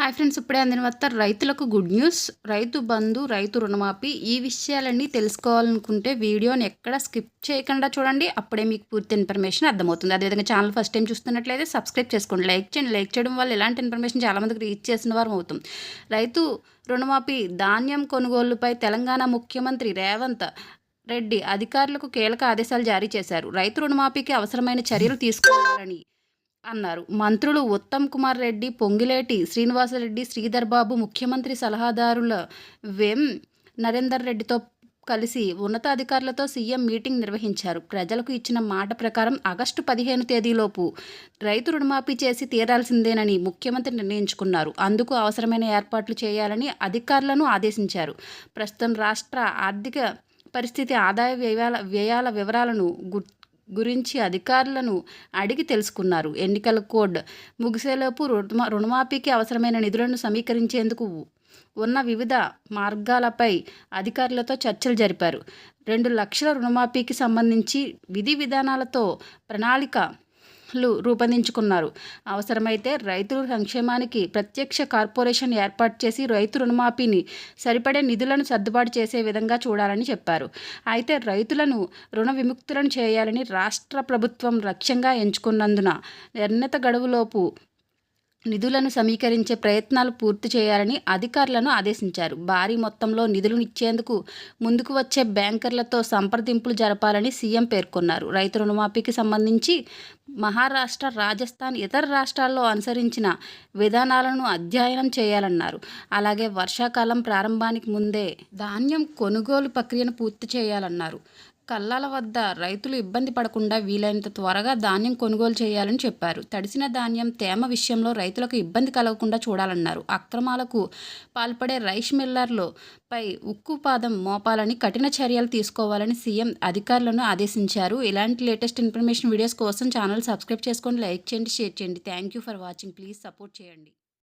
Hi friends ఇప్పుడే అందిన వద్ద రైతులకు గుడ్ న్యూస్. రైతు బంధు రైతు రుణమాఫీ ఈ విషయాలన్నీ తెలుసుకోవాలనుకుంటే వీడియోని ఎక్కడ స్కిప్ చేయకుండా చూడండి. అప్పుడే మీకు పూర్తి ఇన్ఫర్మేషన్ అర్థమవుతుంది. అదేవిధంగా ఛానల్ ఫస్ట్ టైం చూస్తున్నట్లయితే సబ్స్క్రైబ్ చేసుకోండి. లైక్ చేయండి. లైక్ చేయడం వల్ల ఎలాంటి ఇన్ఫర్మేషన్ చాలామందికి రీచ్ చేసిన వారు అవుతుంది రైతు రుణమాఫీ ధాన్యం కొనుగోలుపై తెలంగాణ ముఖ్యమంత్రి రేవంత్ రెడ్డి అధికారులకు కీలక ఆదేశాలు జారీ చేశారు. రైతు రుణమాఫీకి అవసరమైన చర్యలు తీసుకోవాలని అన్నారు. మంత్రులు ఉత్తమ్ కుమార్ రెడ్డి పొంగిలేటి శ్రీనివాసరెడ్డి శ్రీధర్ బాబు ముఖ్యమంత్రి సలహాదారుల వెం నరేందర్ రెడ్డితో కలిసి ఉన్నతాధికారులతో సీఎం మీటింగ్ నిర్వహించారు. ప్రజలకు ఇచ్చిన మాట ప్రకారం ఆగస్టు పదిహేను తేదీలోపు రైతు రుణమాఫీ చేసి తీరాల్సిందేనని ముఖ్యమంత్రి నిర్ణయించుకున్నారు. అందుకు అవసరమైన ఏర్పాట్లు చేయాలని అధికారులను ఆదేశించారు. ప్రస్తుతం రాష్ట్ర ఆర్థిక పరిస్థితి ఆదాయ వ్యయాల వ్యయాల వివరాలను గుర్తు గురించి అధికారులను అడిగి తెలుసుకున్నారు. ఎన్నికల కోడ్ ముగిసేలోపు రుణ రుణమాఫీకి అవసరమైన నిధులను సమీకరించేందుకు ఉన్న వివిధ మార్గాలపై అధికారులతో చర్చలు జరిపారు. రెండు లక్షల రుణమాఫీకి సంబంధించి విధి విధానాలతో ప్రణాళిక లు రూపొందించుకున్నారు. అవసరమైతే రైతుల సంక్షేమానికి ప్రత్యక్ష కార్పొరేషన్ ఏర్పాటు చేసి రైతు రుణమాఫీని సరిపడే నిధులను సర్దుబాటు చేసే విధంగా చూడాలని చెప్పారు. అయితే రైతులను రుణ విముక్తులను చేయాలని రాష్ట్ర ప్రభుత్వం లక్ష్యంగా ఎంచుకున్నందున నిర్ణీత గడువులోపు నిధులను సమీకరించే ప్రయత్నాలు పూర్తి చేయాలని అధికారులను ఆదేశించారు. భారీ మొత్తంలో నిధులను ఇచ్చేందుకు ముందుకు వచ్చే బ్యాంకర్లతో సంప్రదింపులు జరపాలని సీఎం పేర్కొన్నారు. రైతు రుణమాఫీకి సంబంధించి మహారాష్ట్ర రాజస్థాన్ ఇతర రాష్ట్రాల్లో అనుసరించిన విధానాలను అధ్యయనం చేయాలన్నారు. అలాగే వర్షాకాలం ప్రారంభానికి ముందే ధాన్యం కొనుగోలు ప్రక్రియను పూర్తి చేయాలన్నారు. కల్లాల వద్ద రైతులు ఇబ్బంది పడకుండా వీలైనంత త్వరగా ధాన్యం కొనుగోలు చేయాలని చెప్పారు. తడిసిన ధాన్యం తేమ విషయంలో రైతులకు ఇబ్బంది కలగకుండా చూడాలన్నారు. అక్రమాలకు పాల్పడే రైస్ మిల్లర్లు పై ఉక్కుపాదం మోపాలని కఠిన చర్యలు తీసుకోవాలని సీఎం అధికారులను ఆదేశించారు. ఇలాంటి లేటెస్ట్ ఇన్ఫర్మేషన్ వీడియోస్ కోసం ఛానల్ సబ్స్క్రైబ్ చేసుకోండి లైక్ చేయండి షేర్ చేయండి. Thank you for watching. Please support చేయండి.